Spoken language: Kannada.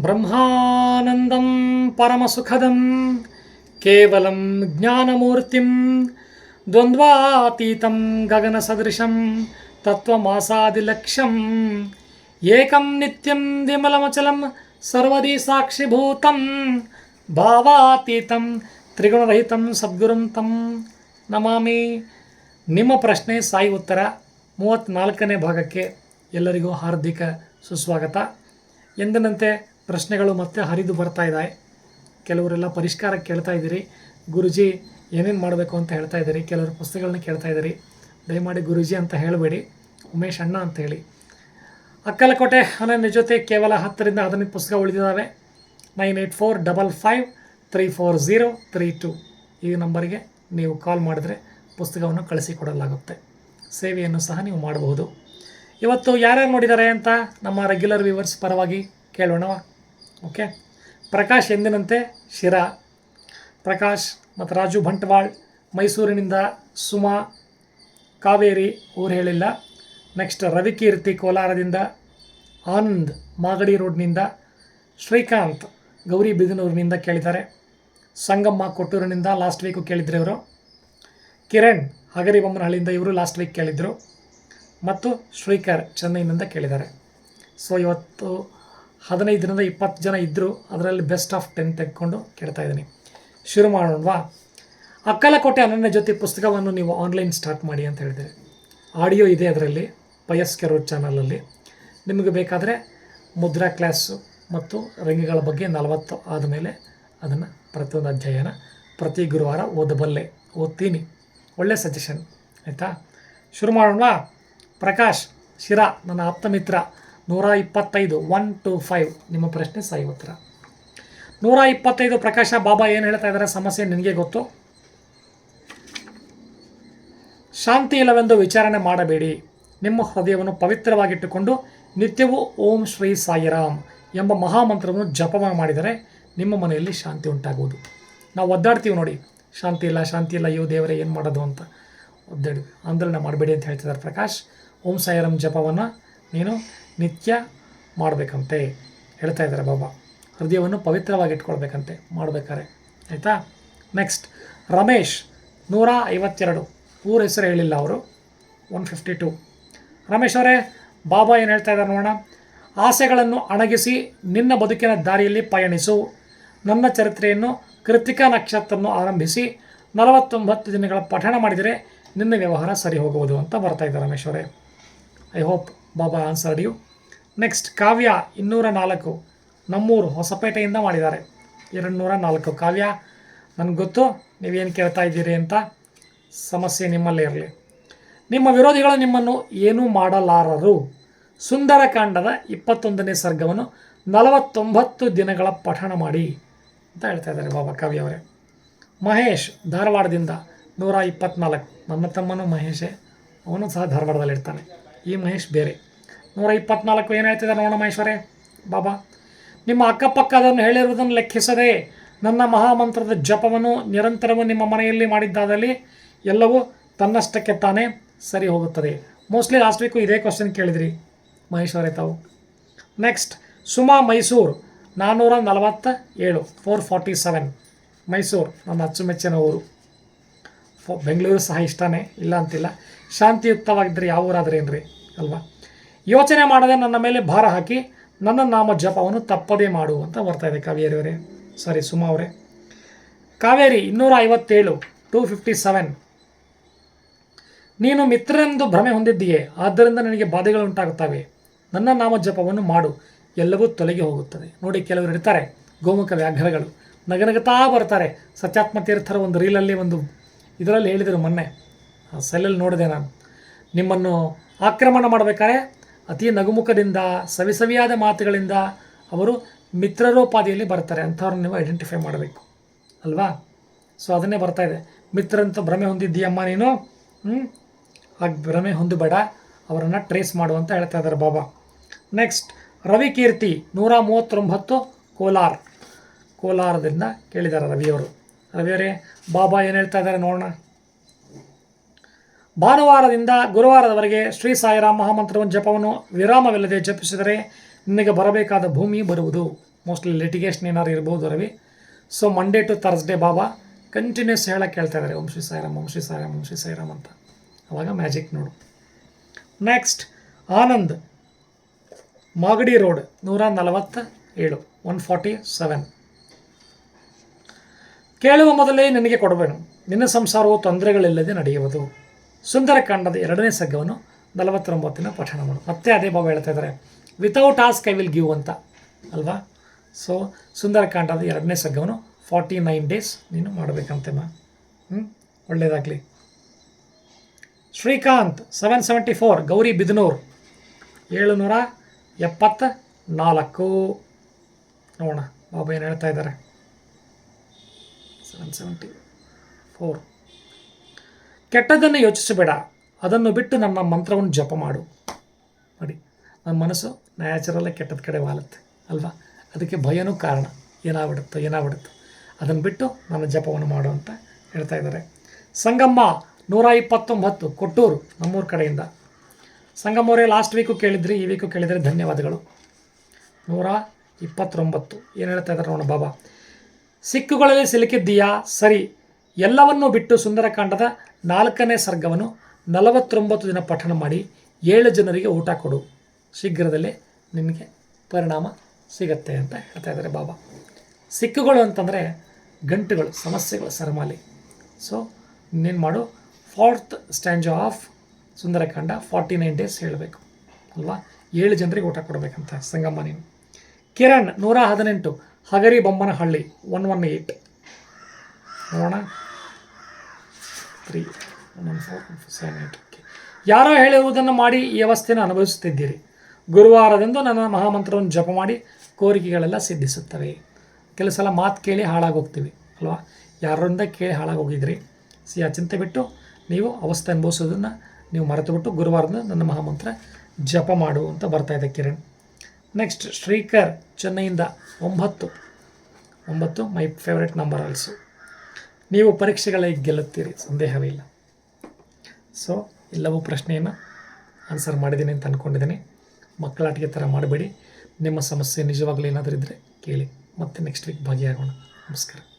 ಬ್ರಹ್ಮಾನಂದಂ ಪರಮಸುಖದಂ ಕೇವಲಂ ಜ್ಞಾನಮೂರ್ತಿಂ ದ್ವಂದ್ವಾತೀತಂ ಗಗನಸದೃಶಂ ತತ್ವಮಾಸಾದಿಲಕ್ಷ್ಯಂ ಏಕಂ ನಿತ್ಯಂ ವಿಮಲಮಚಲಂ ಸರ್ವದಿ ಸಾಕ್ಷಿಭೂತಂ ಭಾವಾತೀತಂ ತ್ರಿಗುಣರಹಿತಂ ಸದ್ಗುರುಂ ತಂ ನಮಾಮಿ ನಿಮ್ಮ ಪ್ರಶ್ನೆ ಸಾಯಿ ಉತ್ತರ ಮೂವತ್ತ್ನಾಲ್ಕನೇ ಭಾಗಕ್ಕೆ ಎಲ್ಲರಿಗೂ ಹಾರ್ದಿಕ ಸುಸ್ವಾಗತ ಎಂದಿನಂತೆ ಪ್ರಶ್ನೆಗಳು ಮತ್ತೆ ಹರಿದು ಬರ್ತಾ ಇದ್ದಾವೆ ಕೆಲವರೆಲ್ಲ ಪರಿಷ್ಕಾರ ಕೇಳ್ತಾ ಇದ್ದೀರಿ. ಗುರುಜಿ, ಏನೇನು ಮಾಡಬೇಕು ಅಂತ ಹೇಳ್ತಾ ಇದ್ದೀರಿ? ಕೆಲವರು ಪುಸ್ತಕಗಳನ್ನ ಕೇಳ್ತಾ ಇದ್ದೀರಿ. ದಯಮಾಡಿ ಗುರುಜಿ ಅಂತ ಹೇಳಬೇಡಿ. ಉಮೇಶ್ ಅಣ್ಣ ಅಂತ ಹೇಳಿ. ಅಕ್ಕಲಕೋಟೆ ನನ್ನ ಜೊತೆ ಕೇವಲ ಹತ್ತರಿಂದ ಹದಿನೈದು ಪುಸ್ತಕ ಉಳಿದಿದ್ದಾವೆ nine eight four double five three four zero three two. ಈ ನಂಬರಿಗೆ ನೀವು ಕಾಲ್ ಮಾಡಿದ್ರೆ ಪುಸ್ತಕವನ್ನು ಕಳಿಸಿಕೊಡಲಾಗುತ್ತೆ. ಸೇವೆಯನ್ನು ಸಹ ನೀವು ಮಾಡಬಹುದು. ಇವತ್ತು ಯಾರ್ಯಾರು ನೋಡಿದ್ದಾರೆ ಅಂತ ನಮ್ಮ ರೆಗ್ಯುಲರ್ ವ್ಯೂವರ್ಸ್ ಪರವಾಗಿ ಕೇಳೋಣವಾ? ಓಕೆ ಪ್ರಕಾಶ್ ಎಂದಿನಂತೆ? ಶಿರಾ. ಪ್ರಕಾಶ್ ಮತ್ತು ರಾಜು ಬಂಟ್ವಾಳ್, ಮೈಸೂರಿನಿಂದ ಸುಮಾ, ಕಾವೇರಿ, ಊರು ಹೇಳಿಲ್ಲ. ನೆಕ್ಸ್ಟ್ ರವಿಕೀರ್ತಿ ಕೋಲಾರದಿಂದ ಆನಂದ್ ಮಾಗಡಿ ರೋಡ್ನಿಂದ ಶ್ರೀಕಾಂತ್ ಗೌರಿ ಬಿದನೂರಿನಿಂದ ಕೇಳಿದ್ದಾರೆ. ಸಂಗಮ್ಮ ಕೊಟ್ಟೂರಿನಿಂದ ಲಾಸ್ಟ್ ವೀಕು ಕೇಳಿದ್ರು ಇವರು. ಕಿರಣ್ ಹಗರಿಬೊಮ್ಮನಹಳ್ಳಿಯಿಂದ ಇವರು ಲಾಸ್ಟ್ ವೀಕ್ ಕೇಳಿದರು. ಮತ್ತು ಶ್ರೀಕರ್ ಚೆನ್ನೈನಿಂದ ಕೇಳಿದ್ದಾರೆ. ಸೊ ಇವತ್ತು ಹದಿನೈದರಿಂದ ಇಪ್ಪತ್ತು ಜನ ಇದ್ದರು ಅದರಲ್ಲಿ ಬೆಸ್ಟ್ ಆಫ್ ಟೆನ್ ತೆಗೆದುಕೊಂಡು ಕೇಳ್ತಾ ಇದ್ದೀನಿ. ಶುರು ಮಾಡೋಣವಾ? ಅಕ್ಕಲಕೋಟೆ ಅನನ್ಯ ಜೊತೆ ಪುಸ್ತಕವನ್ನು ನೀವು ಆನ್ಲೈನ್ ಸ್ಟಾರ್ಟ್ ಮಾಡಿ ಅಂತ ಹೇಳಿದರೆ ಆಡಿಯೋ ಇದೆ ಅದರಲ್ಲಿ ಪಯಸ್ ಕೆರೋಡ್ ಚಾನಲಲ್ಲಿ ನಿಮಗೆ ಬೇಕಾದರೆ ಮುದ್ರಾ ಕ್ಲಾಸು ಮತ್ತು ರಂಗಗಳ ಬಗ್ಗೆ ನಲವತ್ತು ಆದಮೇಲೆ ಅದನ್ನು ಪ್ರತಿಯೊಂದು ಅಧ್ಯಾಯನ ಪ್ರತಿ ಗುರುವಾರ ಓದಬಲ್ಲೆ. ಓದ್ತೀನಿ. ಒಳ್ಳೆ ಸಜೆಷನ್ ಆಯಿತಾ? ಶುರು ಮಾಡೋಣ ಪ್ರಕಾಶ್, ಶಿರಾ, ನನ್ನ ಆಪ್ತ ಮಿತ್ರ. ನೂರ ಇಪ್ಪತ್ತೈದು ಒನ್ ಟು ಫೈವ್ ನಿಮ್ಮ ಪ್ರಶ್ನೆ ಸಾಯಿ ಉತ್ತರ. ನೂರ ಇಪ್ಪತ್ತೈದು ಪ್ರಕಾಶ, ಬಾಬಾ ಏನು ಹೇಳ್ತಾ ಇದ್ದಾರೆ? ಸಮಸ್ಯೆ ನಿನಗೆ ಗೊತ್ತು? ಶಾಂತಿ ಇಲ್ಲವೆಂದು ವಿಚಾರಣೆ ಮಾಡಬೇಡಿ. ನಿಮ್ಮ ಹೃದಯವನ್ನು ಪವಿತ್ರವಾಗಿಟ್ಟುಕೊಂಡು ನಿತ್ಯವೂ ಓಂ ಶ್ರೀ ಸಾಯಿರಾಮ್ ಎಂಬ ಮಹಾಮಂತ್ರವನ್ನು ಜಪವನ್ನು ಮಾಡಿದರೆ ನಿಮ್ಮ ಮನೆಯಲ್ಲಿ ಶಾಂತಿ ಉಂಟಾಗುವುದು. ನಾವು ಒದ್ದಾಡ್ತೀವಿ ನೋಡಿ, ಶಾಂತಿ ಇಲ್ಲ ಶಾಂತಿ ಇಲ್ಲ, ಅಯ್ಯೋ ದೇವರೇ, ಏನು ಮಾಡೋದು ಅಂತ ಒದ್ದಾಡಿ ಆಂದೋಲನ ಮಾಡಬೇಡಿ ಅಂತ ಹೇಳ್ತಿದ್ದಾರೆ ಪ್ರಕಾಶ್. ಓಂ ಸಾಯಿರಾಮ್ ಜಪವನ್ನು ನೀನು ನಿತ್ಯ ಮಾಡಬೇಕಂತೆ ಹೇಳ್ತಾ ಇದ್ದಾರೆ ಬಾಬಾ. ಹೃದಯವನ್ನು ಪವಿತ್ರವಾಗಿ ಇಟ್ಕೊಳ್ಬೇಕಂತೆ ಮಾಡಬೇಕಾರೆ. ಆಯಿತಾ? ನೆಕ್ಸ್ಟ್ ರಮೇಶ್ ನೂರ ಐವತ್ತೆರಡು ಊರ ಹೆಸರು ಹೇಳಿಲ್ಲ ಅವರು. ಒನ್ ಫಿಫ್ಟಿ ಟು ರಮೇಶ್ ಅವರೇ, ಬಾಬಾ ಏನು ಹೇಳ್ತಾ ಇದ್ದಾರೆ ನೋಡೋಣ. ಆಸೆಗಳನ್ನು ಅಣಗಿಸಿ ನಿನ್ನ ಬದುಕಿನ ದಾರಿಯಲ್ಲಿ ಪಯಣಿಸು. ನನ್ನ ಚರಿತ್ರೆಯನ್ನು ಕೃತಿಕಾ ನಕ್ಷತ್ರವನ್ನು ಆರಂಭಿಸಿ ನಲವತ್ತೊಂಬತ್ತು ದಿನಗಳ ಪಠಣ ಮಾಡಿದರೆ ನಿನ್ನ ವ್ಯವಹಾರ ಸರಿ ಹೋಗುವುದು ಅಂತ ಬರ್ತಾ ಇದ್ದಾರೆ ರಮೇಶ್ ಅವರೇ. I hope Baba answered you next Kavya ಇನ್ನೂರ ನಾಲ್ಕು ನಮ್ಮೂರು ಹೊಸಪೇಟೆಯಿಂದ ಮಾಡಿದ್ದಾರೆ. ಎರಡು ನೂರ ನಾಲ್ಕು ಕಾವ್ಯ ನನಗೆ ಗೊತ್ತು, ನೀವೇನು ಕೇಳ್ತಾ ಇದ್ದೀರಿ ಅಂತ. ಸಮಸ್ಯೆ ನಿಮ್ಮಲ್ಲೇ ಇರಲಿ. ನಿಮ್ಮ ವಿರೋಧಿಗಳು ನಿಮ್ಮನ್ನು ಏನೂ ಮಾಡಲಾರರು. ಸುಂದರಕಾಂಡದ ಇಪ್ಪತ್ತೊಂದನೇ ಸರ್ಗವನ್ನು ನಲವತ್ತೊಂಬತ್ತು ದಿನಗಳ ಪಠಣ ಮಾಡಿ ಅಂತ ಹೇಳ್ತಾ ಇದ್ದಾರೆ ಬಾಬಾ ಕಾವ್ಯ ಅವರೇ. ಮಹೇಶ್, ಧಾರವಾಡದಿಂದ ನೂರ ಇಪ್ಪತ್ನಾಲ್ಕು. ನನ್ನ ತಮ್ಮನು ಮಹೇಶೇ. ಅವನು ಸಹ ಧಾರವಾಡದಲ್ಲಿ ಇರ್ತಾನೆ ಈ ಮಹೇಶ್ ಬೇರೆ. ನೂರ ಇಪ್ಪತ್ನಾಲ್ಕು ಏನು ನೋಡೋಣ ಮಹೇಶ್ವರೇ. ಬಾಬಾ, ನಿಮ್ಮ ಅಕ್ಕಪಕ್ಕದನ್ನು ಹೇಳಿರುವುದನ್ನು ಲೆಕ್ಕಿಸದೆ ನನ್ನ ಮಹಾಮಂತ್ರದ ಜಪವನ್ನು ನಿರಂತರವೂ ನಿಮ್ಮ ಮನೆಯಲ್ಲಿ ಮಾಡಿದ್ದಾದಲ್ಲಿ ಎಲ್ಲವೂ ತನ್ನಷ್ಟಕ್ಕೆ ತಾನೇ ಸರಿ ಹೋಗುತ್ತದೆ. ಮೋಸ್ಟ್ಲಿ ಲಾಸ್ಟ್ ವೀಕು ಇದೇ ಕ್ವಶನ್ ಕೇಳಿದ್ರಿ ಮಹೇಶ್ವರೇ ತಾವು. ನೆಕ್ಸ್ಟ್ ಸುಮಾ ಮೈಸೂರು ನಾನ್ನೂರ ನಲವತ್ತ ಏಳು ಫೋರ್ ಫಾರ್ಟಿ ಸೆವೆನ್ ಮೈಸೂರು ನನ್ನ ಅಚ್ಚುಮೆಚ್ಚಿನ ಊರು. ಫೋ, ಬೆಂಗಳೂರು ಸಹ ಇಷ್ಟನೇ, ಇಲ್ಲ ಅಂತಿಲ್ಲ. ಶಾಂತಿಯುಕ್ತವಾಗಿದ್ದರೆ ಯಾವ ಊರಾದ್ರೆ ಏನ್ರಿ? ಅಲ್ವಾ? ಯೋಚನೆ ಮಾಡದೆ ನನ್ನ ಮೇಲೆ ಭಾರ ಹಾಕಿ ನನ್ನ ನಾಮ ಜಪವನ್ನು ತಪ್ಪದೇ ಮಾಡು ಅಂತ ಬರ್ತಾ ಇದೆ ಕಾವೇರಿ ಅವರೇ ಸಾರಿ ಸುಮಾ ಅವರೇ. ಕಾವೇರಿ ಇನ್ನೂರ ಐವತ್ತೇಳು ಟೂ ಫಿಫ್ಟಿ ಸೆವೆನ್ ನೀನು ಮಿತ್ರರೆಂದು ಭ್ರಮೆ ಹೊಂದಿದ್ದೀಯೇ, ಆದ್ದರಿಂದ ನನಗೆ ಬಾಧೆಗಳು ಉಂಟಾಗುತ್ತವೆ ನನ್ನ ನಾಮ ಜಪವನ್ನು ಮಾಡು, ಎಲ್ಲವೂ ತೊಲಗಿ ಹೋಗುತ್ತದೆ. ನೋಡಿ, ಕೆಲವರು ಇರ್ತಾರೆ ಗೋಮುಖ ವ್ಯಾಘ್ರಗಳು. ನಗನಗತಾ ಬರ್ತಾರೆ ಸತ್ಯಾತ್ಮ ತೀರ್ಥರ ಒಂದು ರೀಲಲ್ಲಿ ಒಂದು ಇದರಲ್ಲಿ ಹೇಳಿದರು ಮೊನ್ನೆ. ಸೆಲ್ಲಲ್ಲಿ ನೋಡಿದೆ ನಾನು. ನಿಮ್ಮನ್ನು ಆಕ್ರಮಣ ಮಾಡಬೇಕಾದ್ರೆ ಅತಿ ನಗುಮುಖದಿಂದ, ಸವಿಸವಿಯಾದ ಮಾತುಗಳಿಂದ ಅವರು ಮಿತ್ರರೋಪಾದಿಯಲ್ಲಿ ಬರ್ತಾರೆ. ಅಂಥವ್ರನ್ನ ನೀವು ಐಡೆಂಟಿಫೈ ಮಾಡಬೇಕು. ಅಲ್ವಾ? ಸೊ ಅದನ್ನೇ ಬರ್ತಾ ಇದೆ. ಮಿತ್ರರಂತ ಭ್ರಮೆ ಹೊಂದಿದ್ದೀಯಮ್ಮ ನೀನು? ಹ್ಞೂ ಹಾಗೆ ಭ್ರಮೆ ಹೊಂದಬೇಡ. ಅವರನ್ನು ಟ್ರೇಸ್ ಮಾಡು ಅಂತ ಹೇಳ್ತಾ ಇದ್ದಾರೆ ಬಾಬಾ. ನೆಕ್ಸ್ಟ್ ರವಿಕೀರ್ತಿ ನೂರ ಮೂವತ್ತೊಂಬತ್ತು, ಕೋಲಾರ್. ಕೋಲಾರದಿಂದ ಕೇಳಿದ್ದಾರೆ ರವಿಯವರು. ರವಿಯವರೇ ಬಾಬಾ ಏನು ಹೇಳ್ತಾ ಇದ್ದಾರೆ ನೋಡೋಣ. ಭಾನುವಾರದಿಂದ ಗುರುವಾರದವರೆಗೆ ಶ್ರೀ ಸಾಯಿರಾಮ್ ಮಹಾಮಂತ್ರವನ್ನು ಜಪವನ್ನು ವಿರಾಮವಿಲ್ಲದೆ ಜಪಿಸಿದರೆ ನಿನಗೆ ಬರಬೇಕಾದ ಭೂಮಿ ಬರುವುದು. ಮೋಸ್ಟ್ಲಿ ಲಿಟಿಗೇಷನ್ ಏನಾದ್ರು ಇರ್ಬೋದು Ravi. So Monday to Thursday Baba continues ಹೇಳಕ್ಕೆ ಕೇಳ್ತಾ ಇದ್ದಾರೆ ಓಂ ಶ್ರೀ ಸಾಯಿರಾಮ್, ಓಂ ಶ್ರೀ ಸಾಯಿರಾಮ್, ಓಂ ಶ್ರೀ ಸಾಯಿರಾಮ್ ಅಂತ. ಅವಾಗ ಮ್ಯಾಜಿಕ್ ನೋಡು. ನೆಕ್ಸ್ಟ್ ಆನಂದ್, ಮಾಗಡಿ ರೋಡ್ ನೂರ ನಲವತ್ತ ಏಳು ಒನ್ ಫಾರ್ಟಿ ಸೆವೆನ್ ಕೇಳುವ ಮೊದಲೇ ನಿನಗೆ ಕೊಡಬೇಡ ನಿನ್ನ ಸಂಸಾರವು ತೊಂದರೆಗಳಿಲ್ಲದೆ ನಡೆಯುವುದು. ಸುಂದರಕಾಂಡದ ಎರಡನೇ ಸಗ್ಗವನ್ನು ನಲವತ್ತೊಂಬತ್ತಿನ ಪಠಣ ಮಾಡು. ಮತ್ತೆ ಅದೇ ಬಾಬು ಹೇಳ್ತಾ ಇದ್ದಾರೆ. Without ask I will give ಅಂತ. ಅಲ್ವಾ? ಸೊ ಸುಂದರಕಾಂಡದ ಎರಡನೇ ಸಗ್ಗವನ್ನು ಫಾರ್ಟಿ ನೈನ್ ಡೇಸ್ ನೀನು ಮಾಡಬೇಕಂತೆಮ್ಮ ಹ್ಞೂ ಒಳ್ಳೆಯದಾಗಲಿ Srikanth seven seventy four Gauribidanur, ಏಳುನೂರ ಎಪ್ಪತ್ತ ನಾಲ್ಕು ನೋಡೋಣ, ಬಾಬಾ ಏನು ಹೇಳ್ತಾ ಇದ್ದಾರೆ. ಸೆವೆನ್ ಸೆವೆಂಟಿ ಫೋರ್ ಕೆಟ್ಟದ್ದನ್ನು ಯೋಚಿಸಬೇಡ. ಅದನ್ನು ಬಿಟ್ಟು ನಮ್ಮ ಮಂತ್ರವನ್ನು ಜಪ ಮಾಡು. ನೋಡಿ, ನಮ್ಮ ಮನಸ್ಸು ನ್ಯಾಚುರಲ್ಲೇ ಕೆಟ್ಟದ ಕಡೆ ವಾಲುತ್ತೆ, ಅಲ್ವಾ? ಅದಕ್ಕೆ ಭಯನೂ ಕಾರಣ. ಏನಾಗ್ಬಿಡುತ್ತೋ ಏನಾಗ್ಬಿಡುತ್ತೋ. ಅದನ್ನು ಬಿಟ್ಟು ನನ್ನ ಜಪವನ್ನು ಮಾಡು ಅಂತ ಹೇಳ್ತಾ ಇದ್ದಾರೆ. ಸಂಗಮ್ಮ ನೂರ ಇಪ್ಪತ್ತೊಂಬತ್ತು, ಕೊಟ್ಟೂರು, ನಮ್ಮೂರ ಕಡೆಯಿಂದ. ಸಂಗಮ್ಮವರೇ ಲಾಸ್ಟ್ ವೀಕು ಕೇಳಿದ್ರಿ, ಈ ವೀಕು ಕೇಳಿದರೆ ಧನ್ಯವಾದಗಳು. ನೂರ ಇಪ್ಪತ್ತೊಂಬತ್ತು. ಏನು ಹೇಳ್ತಾ ಇದ್ದಾರೆ ನೋಡೋಣ ಬಾಬಾ. ಸಿಕ್ಕುಗಳಲ್ಲಿ ಸಿಲುಕಿದ್ದೀಯಾ? ಸರಿ. ಎಲ್ಲವನ್ನೂ ಬಿಟ್ಟು ಸುಂದರಕಾಂಡದ ನಾಲ್ಕನೇ ಸರ್ಗವನ್ನು ನಲವತ್ತೊಂಬತ್ತು ದಿನ ಪಠಣ ಮಾಡಿ ಏಳು ಜನರಿಗೆ ಊಟ ಕೊಡು. ಶೀಘ್ರದಲ್ಲೇ ನಿನಗೆ ಪರಿಣಾಮ ಸಿಗತ್ತೆ ಅಂತ ಹೇಳ್ತಾ ಇದ್ದಾರೆ ಬಾಬಾ. ಸಿಕ್ಕುಗಳು ಅಂತಂದರೆ ಗಂಟುಗಳು, ಸಮಸ್ಯೆಗಳು, ಸರಮಾಲಿ. ಸೊ ನೀನು ಮಾಡು? Fourth stanza of Sundarakanda forty nine days ಹೇಳಬೇಕು. ಅಲ್ವಾ? ಏಳು ಜನರಿಗೆ ಊಟ ಕೊಡಬೇಕಂತ, ಸಂಗಮ್ಮ ನೀನು. ಕಿರಣ್ ನೂರ ಹದಿನೆಂಟು, Hagari Bommanahalli one one eight ನೋಡೋಣ. Three one four seven eight okay ಯಾರೋ ಹೇಳಿರುವುದನ್ನು ಮಾಡಿ ಈ ಅವಸ್ಥೆಯನ್ನು ಅನುಭವಿಸುತ್ತಿದ್ದೀರಿ. ಗುರುವಾರದಂದು ನನ್ನ ಮಹಾಮಂತ್ರವನ್ನು ಜಪ ಮಾಡಿ ಕೋರಿಕೆಗಳೆಲ್ಲ ಸಿದ್ಧಿಸುತ್ತವೆ. ಕೆಲವು ಸಲ ಮಾತು ಕೇಳಿ ಹಾಳಾಗೋಗ್ತೀವಿ, ಅಲ್ವಾ? ಯಾರಿಂದ ಕೇಳಿ ಹಾಳಾಗೋಗಿದ್ರಿ. ಸಿ ಆ ಚಿಂತೆ ಬಿಟ್ಟು ನೀವು ಅವಸ್ಥೆ ಅನುಭವಿಸೋದನ್ನು ನೀವು ಮರೆತು ಬಿಟ್ಟು ಗುರುವಾರದ ನನ್ನ ಮಹಾಮಂತ್ರ ಜಪ ಮಾಡು ಅಂತ ಬರ್ತಾ ಇದೆ ಕಿರಣ್. ನೆಕ್ಸ್ಟ್ ಶ್ರೀಕರ್, ಚೆನ್ನೈಯಿಂದ ಒಂಬತ್ತು. ಒಂಬತ್ತು ಮೈ ಫೇವ್ರೆಟ್ ನಂಬರ್ ಆಲ್ಸೋ ನೀವು ಪರೀಕ್ಷೆಗಳಿಗೆ ಗೆಲ್ಲುತ್ತೀರಿ ಸಂದೇಹವೇ ಇಲ್ಲ ಸೊ ಎಲ್ಲವೂ ಪ್ರಶ್ನೆಯನ್ನು ಆನ್ಸರ್ ಮಾಡಿದ್ದೀನಿ ಅಂತ ಅಂದ್ಕೊಂಡಿದ್ದೀನಿ ಮಕ್ಕಳಾಟಿಗೆ ಥರ ಮಾಡಬೇಡಿ. ನಿಮ್ಮ ಸಮಸ್ಯೆ ನಿಜವಾಗಲೂ ಏನಾದರೂ ಇದ್ದರೆ ಕೇಳಿ. ಮತ್ತೆ ನೆಕ್ಸ್ಟ್ ವೀಕ್ ಭಾಗಿಯಾಗೋಣ. ನಮಸ್ಕಾರ.